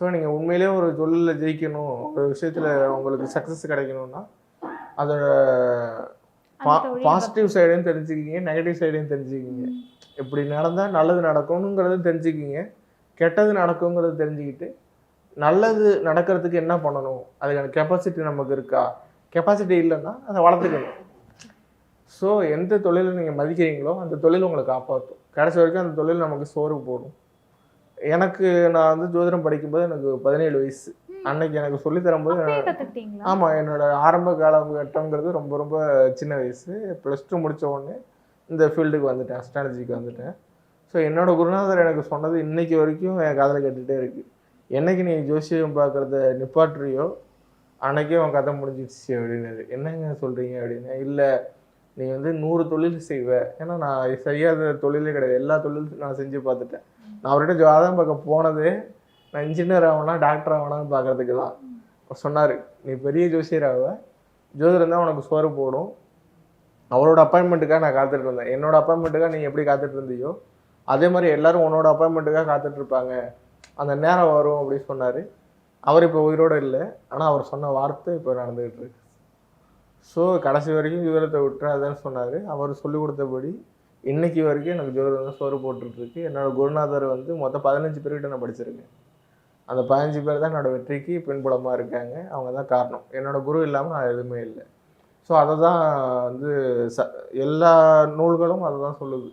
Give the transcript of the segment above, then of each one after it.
So நீங்கள் உண்மையிலேயே ஒரு தொழிலில் ஜெயிக்கணும் ஒரு விஷயத்தில் உங்களுக்கு சக்ஸஸ் கிடைக்கணும்னா அதோட தொழில் பாசிட்டிவ் சைடையும் தெரிஞ்சுக்கிங்க நெகட்டிவ் சைடையும் தெரிஞ்சுக்கிங்க. இப்படி நடந்தால் நல்லது நடக்கணுங்கிறத தெரிஞ்சுக்கிங்க கெட்டது நடக்குங்கிறத தெரிஞ்சுக்கிட்டு நல்லது நடக்கிறதுக்கு என்ன பண்ணணும் அதுக்கான கெப்பாசிட்டி நமக்கு இருக்கா? கெப்பாசிட்டி இல்லைன்னா அதை வளர்த்துக்கணும். ஸோ எந்த தொழிலை நீங்கள் மதிக்கிறீங்களோ அந்த தொழில் உங்களை காப்பாற்றும். கடைசி வரைக்கும் அந்த தொழில் நமக்கு சோறு போடும். எனக்கு நான் வந்து ஜோதிடம் படிக்கும்போது எனக்கு பதினேழு வயசு. அன்னைக்கு எனக்கு சொல்லித் தரும்போது ஆமாம் என்னோட ஆரம்ப காலகட்டங்கிறது ரொம்ப ரொம்ப சின்ன வயசு. ப்ளஸ் டூ முடிச்ச உடனே இந்த ஃபீல்டுக்கு வந்துட்டேன் அஸ்ட்ராலஜிக்கு வந்துட்டேன். ஸோ என்னோட குருநாதர் எனக்கு சொன்னது இன்னைக்கு வரைக்கும் என் காதில் கேட்டுகிட்டே இருக்கு. என்னைக்கு நீ ஜோசியம் பார்க்குறத நிப்பாட்டுறியோ அன்னைக்கே உன் கதை முடிஞ்சிடுச்சு அப்படின்னாரு. என்னங்க சொல்கிறீங்க அப்படின்னு. இல்லை நீ வந்து நூறு தொழில் செய்வ. ஏன்னா நான் செய்யாத தொழிலே கிடையாது. எல்லா தொழிலும் நான் செஞ்சு பார்த்துட்டேன். நான் அவர்கிட்ட ஜாதகம் பார்க்க போனது. நான் இன்ஜினியர் ஆகணா டாக்டர் ஆகணான்னு பார்க்குறதுக்கு தான். அவர் சொன்னார் நீ பெரிய ஜோசியர் ஆவ. ஜோதிடம் தான் உனக்கு சோறு போடும். அவரோட அப்பாயின்மெண்ட்டுக்காக நான் காத்துட்டு இருந்தேன். என்னோட அப்பாயின்மெண்ட்டுக்காக நீ எப்படி காத்துட்டு இருந்தியோ அதே மாதிரி எல்லாரும் உன்னோட அப்பாயின்மெண்ட்டுக்காக காத்துட்ருப்பாங்க அந்த நேரம் வரும் அப்படின்னு சொன்னார். அவர் இப்போ உயிரோடு இல்லை. ஆனால் அவர் சொன்ன வார்த்தை இப்போ நடந்துகிட்டு இருக்கு. ஸோ கடைசி வரைக்கும் ஜோதிடத்தை விட்டுறாதுன்னு சொன்னார். அவர் சொல்லி கொடுத்தபடி இன்னைக்கு வரைக்கும் எனக்கு ஜோதிடம் வந்து சோறு போட்டுட்ருக்கு. என்னோடய குருநாதர் வந்து மொத்தம் பதினஞ்சு பேர்கிட்ட நான் படிச்சிருக்கேன். அந்த பதினஞ்சு பேர் தான் என்னோட வெற்றிக்கு பின்புலமாக இருக்காங்க. அவங்க தான் காரணம். என்னோடய குரு இல்லாமல் நான் எதுவுமே இல்லை. ஸோ அதை தான் வந்து ச எல்லா நூல்களும் அதை தான் சொல்லுது.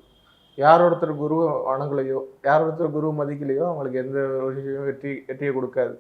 யார் ஒருத்தர் குரு வணங்கலையோ யார் ஒருத்தர் குரு மதிக்கலையோ அவங்களுக்கு எந்த ஒரு விஷயம் வெற்றி வெற்றியை கொடுக்காது.